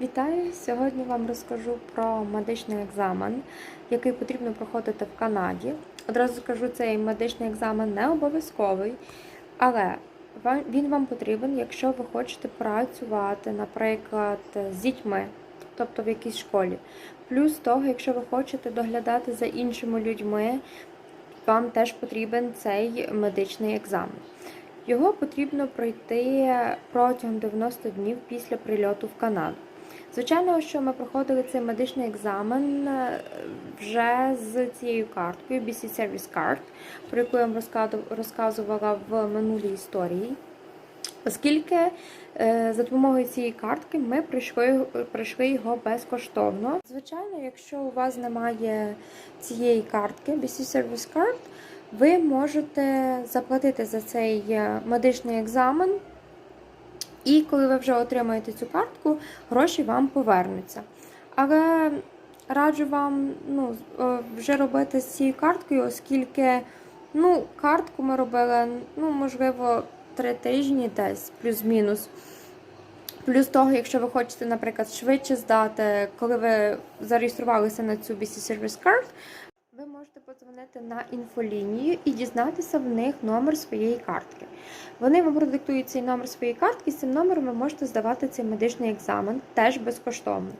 Вітаю! Сьогодні вам розкажу про медичний екзамен, який потрібно проходити в Канаді. Одразу скажу, цей медичний екзамен не обов'язковий, але він вам потрібен, якщо ви хочете працювати, наприклад, з дітьми, тобто в якійсь школі. Плюс того, якщо ви хочете доглядати за іншими людьми, вам теж потрібен цей медичний екзамен. Його потрібно пройти протягом 90 днів після прильоту в Канаду. Звичайно, що ми проходили цей медичний екзамен е, вже з цією карткою BC Service Card, про яку я вам розказувала в минулій історії. Оскільки е, за допомогою цієї картки ми пройшли, пройшли його безкоштовно. Звичайно, якщо у вас немає цієї картки BC Service Card, ви можете заплатити за цей е, медичний екзамен. І коли ви вже отримаєте цю картку, гроші вам повернуться. Але раджу вам ну, е, вже робити з цією карткою, оскільки ну, картку ми робили, ну, можливо, три тижні десь, плюс-мінус. Плюс того, якщо ви хочете, наприклад, швидше здати, коли ви зареєструвалися на цю BC Service Card, ви можете подзвонити на інфолінію і дізнатися в них номер своєї картки. Вони вам продиктують цей номер своєї картки, з цим номером ви можете здавати цей медичний екзамен теж безкоштовно,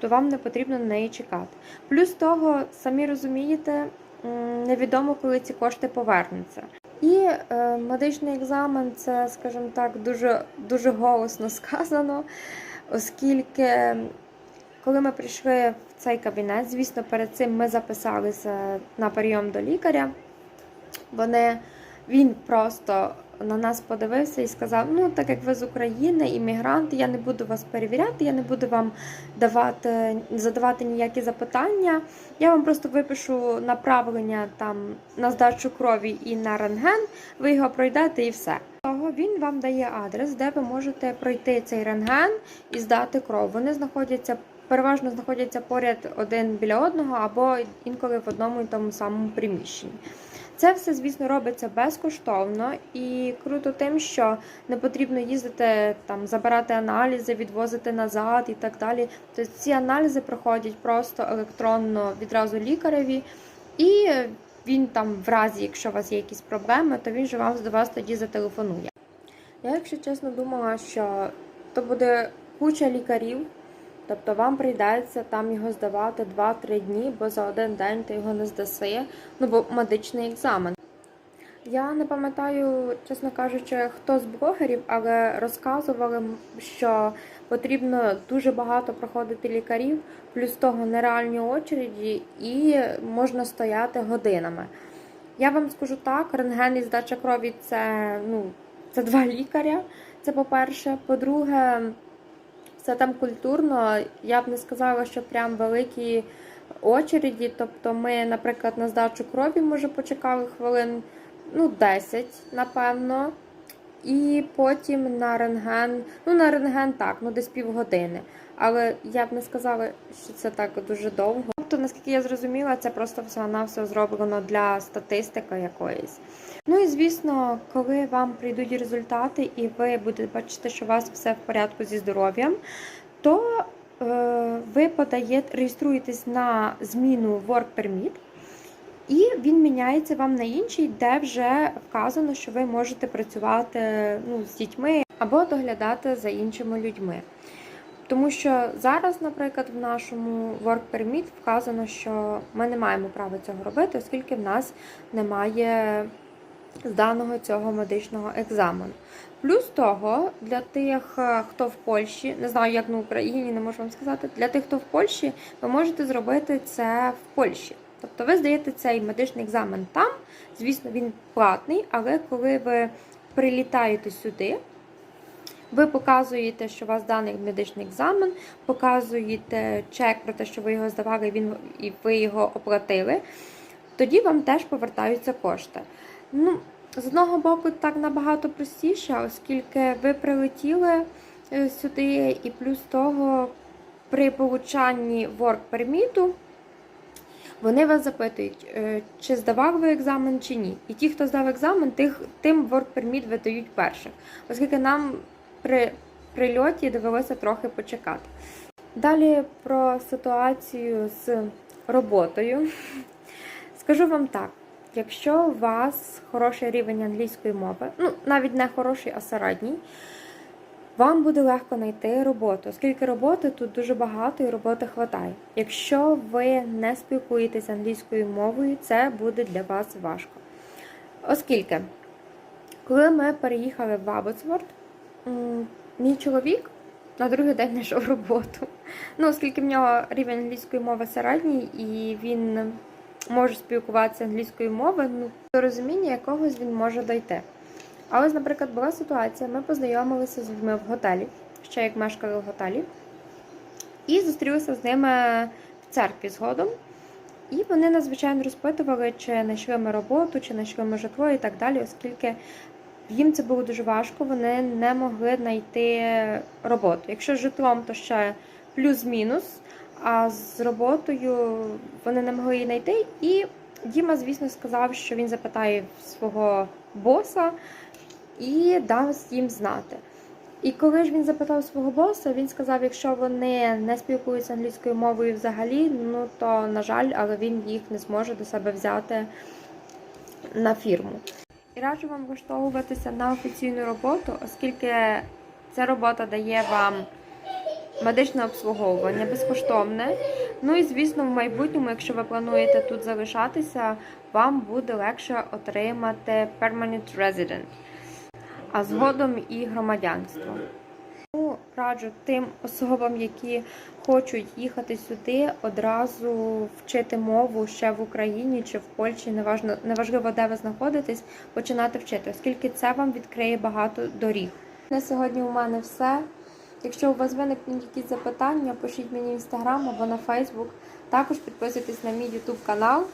то вам не потрібно на неї чекати. Плюс того, самі розумієте, невідомо, коли ці кошти повернуться. І е, медичний екзамен це, скажімо так, дуже, дуже голосно сказано, оскільки коли ми прийшли в цей кабінет, звісно, перед цим ми записалися на прийом до лікаря. Вони, він просто на нас подивився і сказав: ну, так як ви з України, іммігранти, я не буду вас перевіряти, я не буду вам давати, задавати ніякі запитання. Я вам просто випишу направлення там на здачу крові і на рентген, ви його пройдете і все. Того він вам дає адрес, де ви можете пройти цей рентген і здати кров. Вони знаходяться. Переважно знаходяться поряд один біля одного або інколи в одному і тому самому приміщенні. Це все, звісно, робиться безкоштовно і круто тим, що не потрібно їздити там, забирати аналізи, відвозити назад і так далі. Тобто ці аналізи проходять просто електронно відразу лікареві, і він там, в разі, якщо у вас є якісь проблеми, то він же вам до вас тоді зателефонує. Я, якщо чесно, думала, що то буде куча лікарів. Тобто вам прийдеться там його здавати 2-3 дні, бо за один день ти його не здаси, ну бо медичний екзамен. Я не пам'ятаю, чесно кажучи, хто з блогерів, але розказували, що потрібно дуже багато проходити лікарів, плюс того нереальні очереді, і можна стояти годинами. Я вам скажу так: рентген і здача крові це, ну, це два лікаря. Це по-перше. По-друге, все там культурно. Я б не сказала, що прям великі очереді. Тобто, ми, наприклад, на здачу крові, може, почекали хвилин ну, 10, напевно. І потім на рентген, ну на рентген так, ну десь півгодини. Але я б не сказала, що це так дуже довго. Тобто, наскільки я зрозуміла, це просто все зроблено для статистики якоїсь. Ну і звісно, коли вам прийдуть результати, і ви будете бачити, що у вас все в порядку зі здоров'ям, то е, ви подаєте, реєструєтесь на зміну Work Permit, і він міняється вам на інший, де вже вказано, що ви можете працювати ну, з дітьми або доглядати за іншими людьми. Тому що зараз, наприклад, в нашому Work Permit вказано, що ми не маємо права цього робити, оскільки в нас немає зданого цього медичного екзамену. Плюс того, для тих, е, хто в Польщі, не знаю, як на Україні, не можу вам сказати, для тих, хто в Польщі, ви можете зробити це в Польщі. Тобто ви здаєте цей медичний екзамен там, звісно, він платний, але коли ви прилітаєте сюди, ви показуєте, що у вас даний медичний екзамен, показуєте чек про те, що ви його здавали, він і ви його оплатили. Тоді вам теж повертаються кошти. Ну, з одного боку, так набагато простіше, оскільки ви прилетіли е, сюди, і плюс того, при получанні work перміту вони вас запитують, е, чи здавав ви екзамен чи ні. І ті, хто здав екзамен, тих, тим work permit видають перших, оскільки нам при прильоті довелося трохи почекати. Далі про ситуацію з роботою. Скажу вам так: якщо у вас хороший рівень англійської мови, ну навіть не хороший, а середній, вам буде легко знайти роботу, оскільки роботи тут дуже багато і роботи хватає. Якщо ви не спілкуєтесь англійською мовою, це буде для вас важко. Оскільки, коли ми переїхали в Абботсворд, мій чоловік на другий день знайшов роботу. Ну, оскільки в нього рівень англійської мови середній, і він може спілкуватися англійською мовою, ну, до розуміння якогось він може дойти. А ось, наприклад, була ситуація, ми познайомилися з людьми в готелі, ще як мешкали в готелі, і зустрілися з ними в церкві згодом. І вони нас, звичайно, розпитували, чи знайшли ми роботу, чи знайшли ми житло і так далі, оскільки їм це було дуже важко, вони не могли знайти роботу. Якщо з житлом, то ще плюс-мінус, а з роботою вони не могли її знайти. І Діма, звісно, сказав, що він запитає свого боса і дасть їм знати. І коли ж він запитав свого боса, він сказав, якщо вони не спілкуються англійською мовою взагалі, ну то на жаль, але він їх не зможе до себе взяти на фірму. І раджу вам влаштовуватися на офіційну роботу, оскільки ця робота дає вам медичне обслуговування безкоштовне. Ну і звісно, в майбутньому, якщо ви плануєте тут залишатися, вам буде легше отримати permanent resident, а згодом і громадянство. Тому раджу тим особам, які хочуть їхати сюди, одразу вчити мову ще в Україні чи в Польщі, неважно, неважливо, де ви знаходитесь, починати вчити, оскільки це вам відкриє багато доріг. На сьогодні у мене все. Якщо у вас виникнуть якісь запитання, пишіть мені в інстаграм або на Фейсбук. Також підписуйтесь на мій ютуб канал.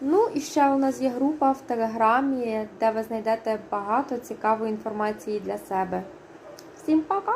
Ну і ще у нас є група в Телеграмі, де ви знайдете багато цікавої інформації для себе. 新报告。